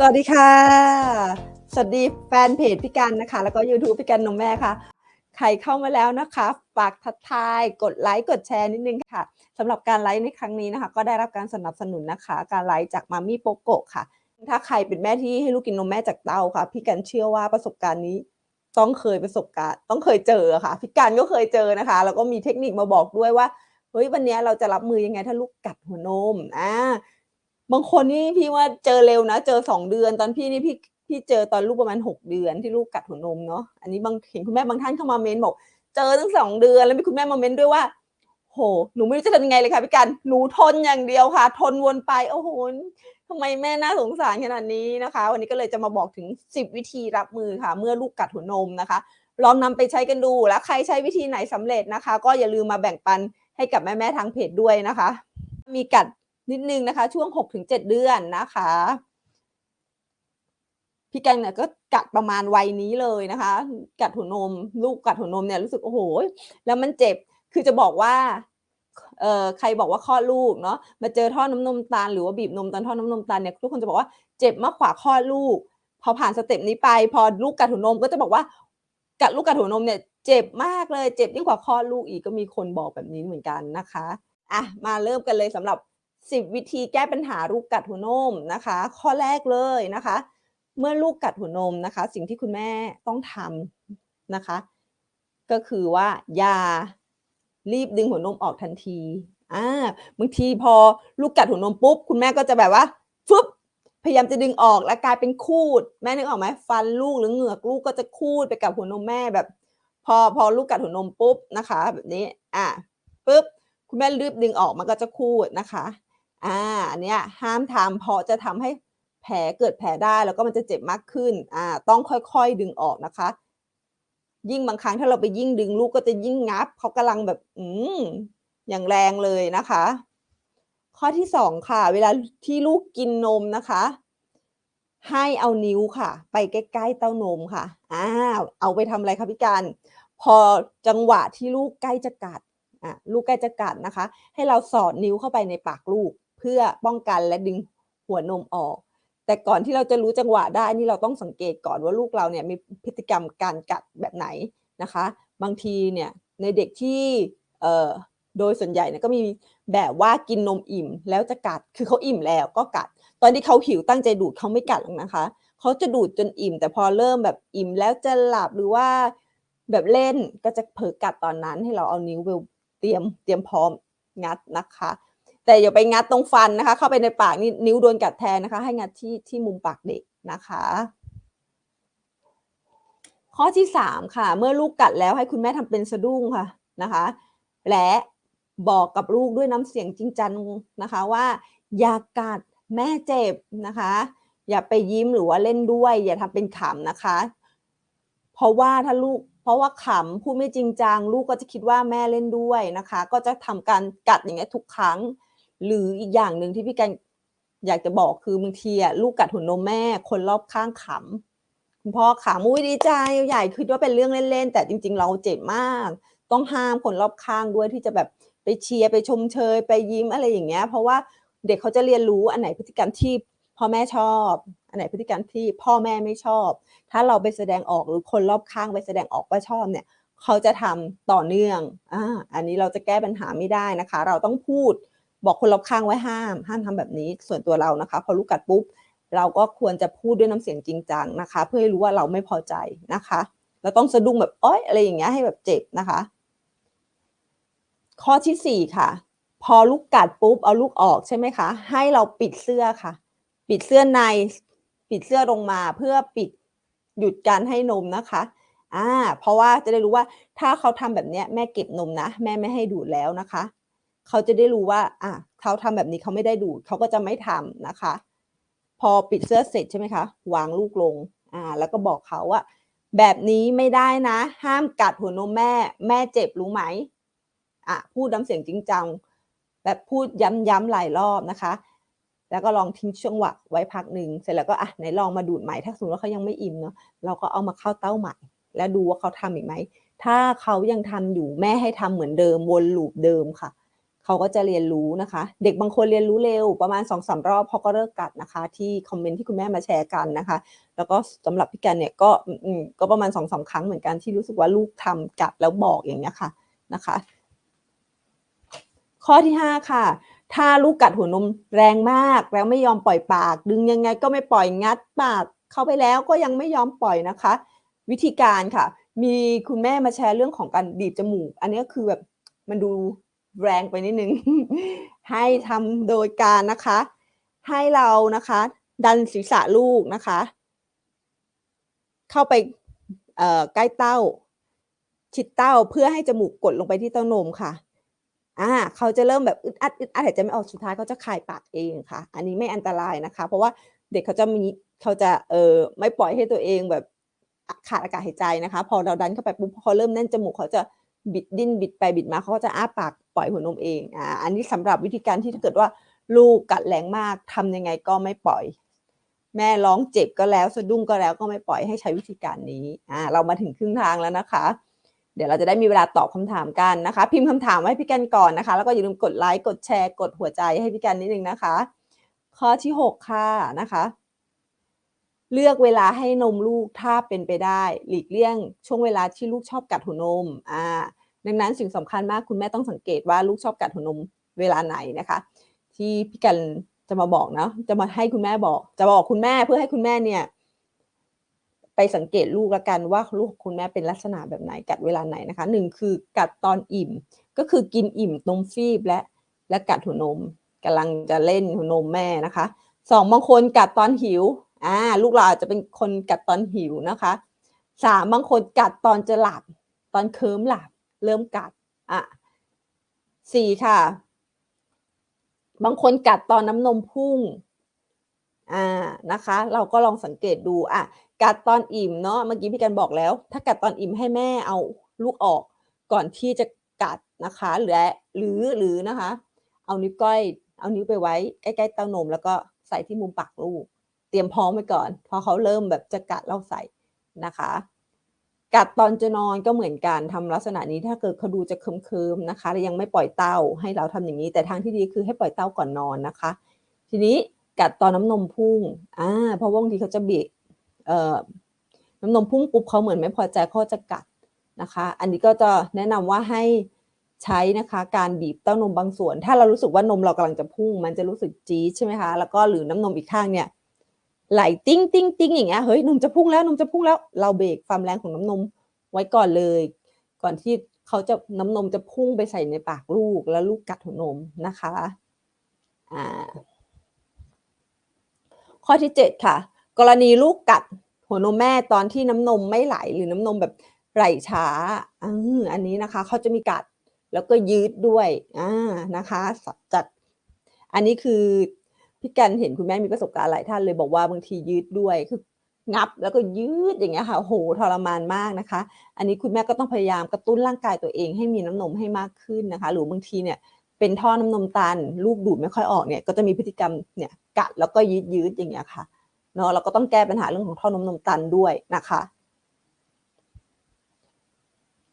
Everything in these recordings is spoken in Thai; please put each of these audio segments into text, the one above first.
สวัสดีค่ะ สวัสดีแฟนเพจพี่กันนะคะ แล้วก็ YouTube พี่กันนมแม่ค่ะ ใครเข้ามาแล้วนะคะ ฝากทักทาย กดไลค์ กดแชร์นิดนึงค่ะสำหรับการไลฟ์ในครั้งนี้นะคะ ก็ได้รับการสนับสนุนนะคะ การไลฟ์จากมามี่โปโกะค่ะ ถ้าใครเป็นแม่ที่ให้ลูกกินนมแม่จากเต้าค่ะ พี่กันเชื่อว่าประสบการณ์นี้ต้องเคยประสบการณ์ ต้องเคยเจอค่ะ พี่กันก็เคยเจอนะคะ แล้วก็มีเทคนิคมาบอกด้วยว่า เฮ้ยวันนี้เราจะรับมือยังไงถ้าลูกกัดหัวนม อ่า บางคนนี่พี่ว่าเจอเร็วนะ เจอสองเดือน ตอนพี่นี่พี่พี่เจอตอนลูกประมาณหกเดือนที่ลูกกัดหัวนมเนาะอันนี้บางเห็นคุณแม่บางท่านเข้ามาเม้นบอก เจอตั้งสองเดือนแล้วมีคุณแม่มาเม้นด้วยว่าโหหนูไม่รู้จะทำยังไงเลยค่ะพี่กันหนูทนอย่างเดียวค่ะ ทนวนไปโอ้โหทำไมแม่น่าสงสารขนาดนี้นะคะ วันนี้ก็เลยจะมาบอกถึงสิบวิธีรับมือค่ะ เมื่อลูกกัดหัวนมนะคะ ลองนำไปใช้กันดูแล้วใครใช้วิธีไหนสำเร็จนะคะ ก็อย่าลืมมาแบ่งปันให้กับแม่ๆทางเพจด้วยนะคะ มีกัด นิดนึงนะคะ ช่วงหกถึงเจ็ดเดือนนะคะพี่แกันเนี่ยก็กัดประมาณวัยนี้เลยนะคะ กัดหัวนม ลูกกัดหัวนมเนี่ยรู้สึกโอ้โหแล้วมันเจ็บคือจะบอกว่าเอ่อใครบอกว่าคลอดลูกเนาะมาเจอท่อน้ำนมตาลหรือว่าบีบนมตอนท่อน้ำนมตาลเนี่ยทุกคนจะบอกว่าเจ็บมากกว่าคลอดลูก พอผ่านสเต็ปนี้ไปพอลูกกัดหัวนมก็จะบอกว่ากัดลูกกัดหัวนมเนี่ยเจ็บมากเลยเจ็บยิ่งกว่าคลอดลูกอีกก็มีคนบอกแบบนี้เหมือนกันนะคะอะมาเริ่มกันเลยสำหรับ 10 วิธีแก้ปัญหาลูกกัดหัวนมนะคะ ข้อแรกเลยนะคะ เมื่อลูกกัดหัวนมนะคะ สิ่งที่คุณแม่ต้องทำนะคะ ก็คือว่าอย่ารีบดึงหัวนมออกทันทีอ่าบางทีพอลูกกัดหัวนมปุ๊บ คุณแม่ก็จะแบบว่าฟึบพยายามจะดึงออกแล้วกลายเป็นคูด แม่นึกออกไหมฟันลูกหรือเหงือกลูกก็จะคูดไปกับหัวนมแม่แบบ พอพอลูกกัดหัวนมปุ๊บนะคะ แบบนี้อ่าปุ๊บคุณแม่รีบดึงออกมันก็จะคูดนะคะ อ่าอันเนี้ยห้ามทำเพราะจะทำให้แผลเกิดแผลได้แล้วก็มันจะเจ็บมากขึ้นอ่าต้องค่อยๆดึงออกนะคะ ยิ่งบางครั้งถ้าเราไปยิ่งดึงลูกก็จะยิ่งงับเขากำลังแบบอืมอย่างแรงเลยนะคะ ข้อที่สองค่ะ เวลาที่ลูกกินนมนะคะ ให้เอานิ้วค่ะ ไปใกล้ๆเต้านมค่ะอ้าเอาไปทำอะไรคะพี่การพอจังหวะที่ลูกใกล้จะกัดอะลูกใกล้จะกัดนะคะ ให้เราสอดนิ้วเข้าไปในปากลูก เพื่อป้องกันและดึงหัวนมออก แต่ก่อนที่เราจะรู้จังหวะได้นี่เราต้องสังเกตก่อนว่าลูกเราเนี่ยมีพฤติกรรมการกัดแบบไหนนะคะ บางทีเนี่ยในเด็กที่โดยส่วนใหญ่เนี่ยก็มีแบบว่ากินนมอิ่มแล้วจะกัด คือเขาอิ่มแล้วก็กัด ตอนที่เขาหิวตั้งใจดูดเขาไม่กัดหรอกนะคะ เขาจะดูดจนอิ่ม แต่พอเริ่มแบบอิ่มแล้วจะหลับหรือว่าแบบเล่นก็จะเผลอกัดตอนนั้นให้เราเอานิ้วเตรียมเตรียมพร้อมงัดนะคะ แต่อย่าไปงัดตรงฟันนะคะ เข้าไปในปากนี่นิ้วโดนกัดแทนนะคะ ให้งัดที่ที่มุมปากเด็กนะคะ ข้อที่สามค่ะ เมื่อลูกกัดแล้วให้คุณแม่ทำเป็นสะดุ้งค่ะนะคะ และบอกกับลูกด้วยน้ำเสียงจริงจังนะคะว่า อย่ากัดแม่เจ็บนะคะ อย่าไปยิ้มหรือว่าเล่นด้วย อย่าทำเป็นขำนะคะ เพราะว่าถ้าลูกเพราะว่าขำพูดไม่จริงจังลูกก็จะคิดว่าแม่เล่นด้วยนะคะ ก็จะทำการกัดอย่างเงี้ยทุกครั้ง หรืออีกอย่างหนึ่งที่พี่กันอยากจะบอกคือบางทีอะลูกกัดหัวนมแม่ คนรอบข้างขำคุณพ่อขำอุ้ยดีใจใหญ่คิดว่าเป็นเรื่องเล่นๆ แต่จริง ๆ เราเจ็บมาก ต้องห้ามคนรอบข้างด้วยที่จะแบบไปเชียร์ไปชมเชย ไปยิ้มอะไรอย่างเงี้ย เพราะว่าเด็กเขาจะเรียนรู้อันไหนพฤติกรรมที่พ่อแม่ชอบ อันไหนพฤติกรรมที่พ่อแม่ไม่ชอบ ถ้าเราไปแสดงออกหรือคนรอบข้างไปแสดงออกว่าชอบเนี่ย เขาจะทำต่อเนื่องอ่าอันนี้เราจะแก้ปัญหาไม่ได้นะคะ เราต้องพูด บอกคนรอบข้างไว้ห้าม ห้ามทำแบบนี้ส่วนตัวเรานะคะ พอลูกกัดปุ๊บ เราก็ควรจะพูดด้วยน้ำเสียงจริงจังนะคะ เพื่อให้รู้ว่าเราไม่พอใจนะคะ เราต้องสะดุ้งแบบอ้อยอะไรอย่างเงี้ยให้แบบเจ็บนะคะ ข้อที่สี่ค่ะ พอลูกกัดปุ๊บเอาลูกออกใช่ไหมคะ ให้เราปิดเสื้อค่ะ ปิดเสื้อในปิดเสื้อลงมาเพื่อปิดหยุดการให้นมนะคะอ่าเพราะว่าจะได้รู้ว่าถ้าเขาทำแบบเนี้ยแม่เก็บนมนะ แม่ไม่ให้ดูดแล้วนะคะ เขาจะได้รู้ว่าอะเขาทำแบบนี้เขาไม่ได้ดูดเขาก็จะไม่ทำนะคะ พอปิดเสื้อเสร็จใช่ไหมคะ วางลูกลงอ่าแล้วก็บอกเขาว่า แบบนี้ไม่ได้นะ ห้ามกัดหัวนมแม่ แม่เจ็บรู้ไหมอะพูดน้ำเสียงจริงจังแบบพูดย้ำๆหลายรอบนะคะ แล้วก็ลองทิ้งช่วงหวะไว้พักหนึ่งเสร็จแล้วก็อะไหนลองมาดูดใหม่ถ้าสมมติว่าเขายังไม่อิ่มเนาะเราก็เอามาเข้าเต้าใหม่ แล้วดูว่าเขาทำอีกไหมถ้าเขายังทำอยู่แม่ให้ทำเหมือนเดิมวนลูปเดิมค่ะ เขาก็จะเรียนรู้นะคะ เด็กบางคนเรียนรู้เร็วประมาณ2-3รอบเขาก็เลิกกัดนะคะ ที่คอมเมนต์ที่คุณแม่มาแชร์กันนะคะ แล้วก็สำหรับพี่กันเนี่ยก็ก็ประมาณ2-3ครั้งเหมือนกันที่รู้สึกว่าลูกทำกัดแล้วบอกอย่างเงี้ยค่ะนะคะ ข้อที่ 5 ค่ะถ้าลูกกัดหัวนมแรงมากแล้วไม่ยอมปล่อยปาก ดึงยังไงก็ไม่ปล่อยงัดปากเข้าไปแล้วก็ยังไม่ยอมปล่อยนะคะ วิธีการค่ะ มีคุณแม่มาแชร์เรื่องของการบีบจมูก อันนี้คือแบบมันดู แรงไปนิดนึง ให้ทำโดยการนะคะ ให้เรานะคะ ดันศีรษะลูกนะคะ เข้าไปเใกล้เต้า ชิดเต้าเพื่อให้จมูกกดลงไปที่เต้านมค่ะอ่าเขาจะเริ่มแบบอึดอัดอึดอัดหายใจไม่ออกสุดท้ายเขาจะคายปากเองค่ะ อันนี้ไม่อันตรายนะคะ เพราะว่าเด็กเขาจะมีเขาจะเออไม่ปล่อยให้ตัวเองแบบขาดอากาศหายใจนะคะ พอเราดันเข้าไปปุ๊บพอเริ่มแน่นจมูกเขาจะบิดดิ้นบิดไปบิดมาเขาก็จะอ้าปาก ปล่อยหัวนมเองอ่าอันนี้สำหรับวิธีการที่ถ้าเกิดว่าลูกกัดแรงมากทำยังไงก็ไม่ปล่อย แม่ร้องเจ็บก็แล้วสะดุ้งก็แล้วก็ไม่ปล่อยให้ใช้วิธีการนี้อ่าเรามาถึงครึ่งทางแล้วนะคะ เดี๋ยวเราจะได้มีเวลาตอบคำถามกันนะคะ พิมพ์คำถามไว้พี่กันก่อนนะคะ แล้วก็อย่าลืมกดไลค์กดแชร์กดหัวใจให้พี่กันนิดนึงนะคะ ข้อที่ 6 ค่ะนะคะเลือกเวลาให้นมลูกถ้าเป็นไปได้ หลีกเลี่ยง ช่วงเวลาที่ลูกชอบกัดหัวนม อ่า ดังนั้นสิ่งสำคัญมากคุณแม่ต้องสังเกตว่าลูกชอบกัดหัวนมเวลาไหนนะคะ ที่พี่กันจะมาบอกเนาะจะมาให้คุณแม่บอก จะบอกคุณแม่เพื่อให้คุณแม่เนี่ย ไปสังเกตลูกละกันว่าลูกคุณแม่เป็นลักษณะแบบไหนกัดเวลาไหนนะคะหนึ่งคือกัดตอนอิ่ม ก็คือกินอิ่มนมฟีบและและกัดหัวนมกำลังจะเล่นหัวนมแม่นะคะสองบางคนกัดตอนหิวอ่าลูกเราอาจจะเป็นคนกัดตอนหิวนะคะสามบางคนกัดตอนจะหลับ ตอนเคิมหลับ เริ่มกัดอะสี่ค่ะ บางคนกัดตอนน้ำนมพุ่งอ่านะคะ เราก็ลองสังเกตดูอะกัดตอนอิ่มเนาะเมื่อกี้พี่กันบอกแล้ว ถ้ากัดตอนอิ่มให้แม่เอาลูกออกก่อนที่จะกัดนะคะหรือหรือหรือนะคะ เอานิ้วก้อยเอานิ้วไปไว้ใกล้ๆเต้านม แล้วก็ใส่ที่มุมปากลูก เตรียมพร้อมไว้ก่อน พอเขาเริ่มแบบจะกัดเราใส่นะคะ กัดตอนจะนอนก็เหมือนกันทำลักษณะนี้ถ้าเกิดเขาดูจะเคิมๆนะคะแล้วยังไม่ปล่อยเต้าให้เราทำอย่างนี้ แต่ทางที่ดีคือให้ปล่อยเต้าก่อนนอนนะคะ ทีนี้กัดตอนน้ำนมพุ่งอ่าเพราะว่าบางทีเขาจะบียเอ่อน้ำนมพุ่งปุ๊บเขาเหมือนไม่พอใจเขาจะกัดนะคะ อันนี้ก็จะแนะนำว่าให้ใช้นะคะการบีบเต้านมบางส่วน ถ้าเรารู้สึกว่านมเรากำลังจะพุ่ง มันจะรู้สึกจี๊ดใช่ไหมคะแล้วก็หรือน้ำนมอีกข้างเนี่ย ไหลติ้งติ้งติ้งอย่างเงี้ยเฮ้ยนมจะพุ่งแล้วนมจะพุ่งแล้ว เราเบรกความแรงของน้ำนมไว้ก่อนเลย ก่อนที่เขาจะน้ำนมจะพุ่งไปใส่ในปากลูกแล้วลูกกัดหัวนมนะคะอ่าข้อที่เจ็ดค่ะ กรณีลูกกัดหัวนมแม่ตอนที่น้ำนมไม่ไหลหรือน้ำนมแบบไหลช้าอืออันนี้นะคะเขาจะมีกัดแล้วก็ยืดด้วยอ่านะคะจัดอันนี้คือ พี่กันเห็นคุณแม่มีประสบการณ์หลายท่านเลยบอกว่าบางทียืดด้วยคืองับแล้วก็ยืดอย่างเงี้ยค่ะโหทรมานมากนะคะ อันนี้คุณแม่ก็ต้องพยายามกระตุ้นร่างกายตัวเองให้มีน้ำนมให้มากขึ้นนะคะ หรือบางทีเนี่ยเป็นท่อน้ำนมตันลูกดูดไม่ค่อยออกเนี่ยก็จะมีพฤติกรรมเนี่ยกัดแล้วก็ยืดยืดอย่างเงี้ยค่ะเนาะเราก็ต้องแก้ปัญหาเรื่องของท่อน้ำนมตันด้วยนะคะ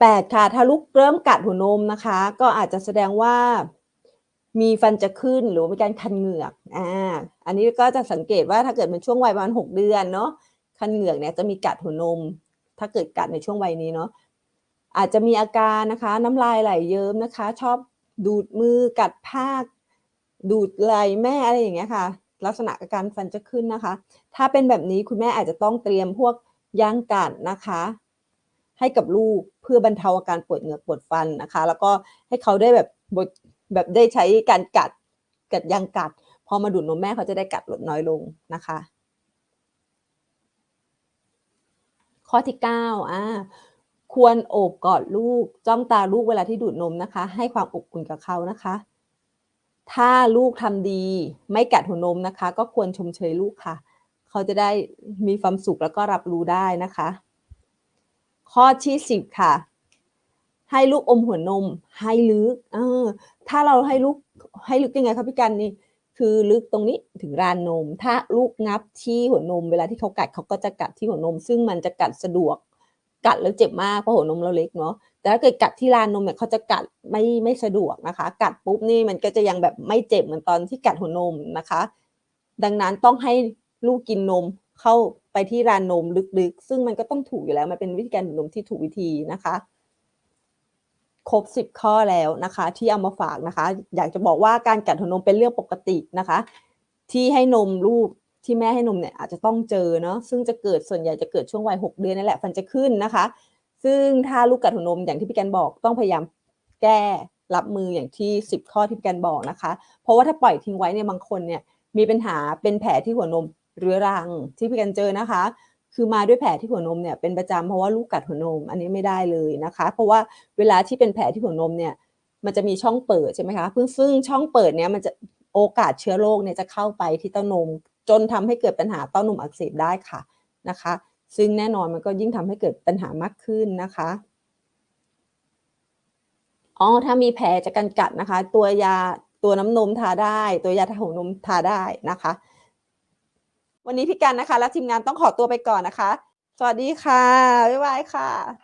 แปดค่ะถ้าลูกเริ่มกัดหัวนมนะคะ ก็อาจจะแสดงว่า มีฟันจะขึ้นหรือมีการคันเหงือกอ่าอันนี้ก็จะสังเกตว่าถ้าเกิดเป็นช่วงวัยประมาณหกเดือนเนาะคันเหงือกเนี่ยจะมีกัดหัวนม ถ้าเกิดกัดในช่วงวัยนี้เนาะอาจจะมีอาการนะคะ น้ำลายไหลเยิ้มนะคะ ชอบดูดมือกัดภาดูดไหลแม่อะไรอย่างเงี้ยค่ะ ลักษณะอาการฟันจะขึ้นนะคะ ถ้าเป็นแบบนี้คุณแม่อาจจะต้องเตรียมพวกยางกัดนะคะ ให้กับลูกเพื่อบรรเทาอาการปวดเหงือกปวดฟันนะคะ แล้วก็ให้เขาได้แบบบท แบบได้ใช้การกัดกัดยางกัด พอมาดูดนมแม่เขาจะได้กัดลดน้อยลงนะคะ ข้อที่เก้าอ่าควรโอบกอดลูก จ้องตาลูกเวลาที่ดูดนมนะคะ ให้ความอบอุ่นกับเขานะคะ ถ้าลูกทำดีไม่กัดหัวนมนะคะ ก็ควรชมเชยลูกค่ะ เขาจะได้มีความสุขแล้วก็รับรู้ได้นะคะ ข้อที่สิบค่ะ ให้ลูกอมหัวนมให้ลึก เออ ถ้าเราให้ลูกให้ลึกยังไงครับพี่กันนี่คือลึกตรงนี้ถึงรานนม ถ้าลูกงับที่หัวนม เวลาที่เขากัดเขาก็จะกัดที่หัวนม ซึ่งมันจะกัดสะดวก กัดแล้วเจ็บมากเพราะหัวนมเราเล็กเนาะแต่ถ้าเกิดกัดที่รานนมเนี่ยเขาจะกัดไม่ไม่สะดวกนะคะ กัดปุ๊บนี่มันก็จะยังแบบไม่เจ็บเหมือนตอนที่กัดหัวนมนะคะ ดังนั้นต้องให้ลูกกินนมเข้าไปที่รานนมลึกๆ ซึ่งมันก็ต้องถูกอยู่แล้วมันเป็นวิธีการดูดนมที่ถูกวิธีนะคะ ครบสิบข้อแล้วนะคะ ที่เอามาฝากนะคะ อยากจะบอกว่าการกัดหัวนมเป็นเรื่องปกตินะคะ ที่ให้นมลูกที่แม่ให้นมเนี่ยอาจจะต้องเจอเนาะซึ่งจะเกิดส่วนใหญ่จะเกิดช่วงวัยหกเดือนนั่นแหละฟันจะขึ้นนะคะ ซึ่งถ้าลูกกัดหัวนมอย่างที่พี่แกนบอกต้องพยายามแก้รับมืออย่างที่สิบข้อที่พี่แกนบอกนะคะ เพราะว่าถ้าปล่อยทิ้งไว้เนี่ยบางคนเนี่ยมีปัญหาเป็นแผลที่หัวนมเรื้อรังที่พี่แกนเจอนะคะ คือมาด้วยแผลที่หัวนมเนี่ยเป็นประจำเพราะว่าลูกกัดหัวนมอันนี้ไม่ได้เลยนะคะ เพราะว่าเวลาที่เป็นแผลที่หัวนมเนี่ยมันจะมีช่องเปิดใช่ไหมคะเพิ่งซึ่งช่องเปิดเนี้ยมันจะโอกาสเชื้อโรคเนี่ยจะเข้าไปที่เต้านม จนทำให้เกิดปัญหาเต้านมอักเสบได้ค่ะนะคะ ซึ่งแน่นอนมันก็ยิ่งทำให้เกิดปัญหามากขึ้นนะคะอ๋อถ้ามีแผลจากการกัดนะคะ ตัวยาตัวน้ำนมทาได้ ตัวยาทาหัวนมทาได้นะคะ วันนี้พี่กันนะคะ และทีมงานต้องขอตัวไปก่อนนะคะ สวัสดีค่ะ บ๊ายบายค่ะ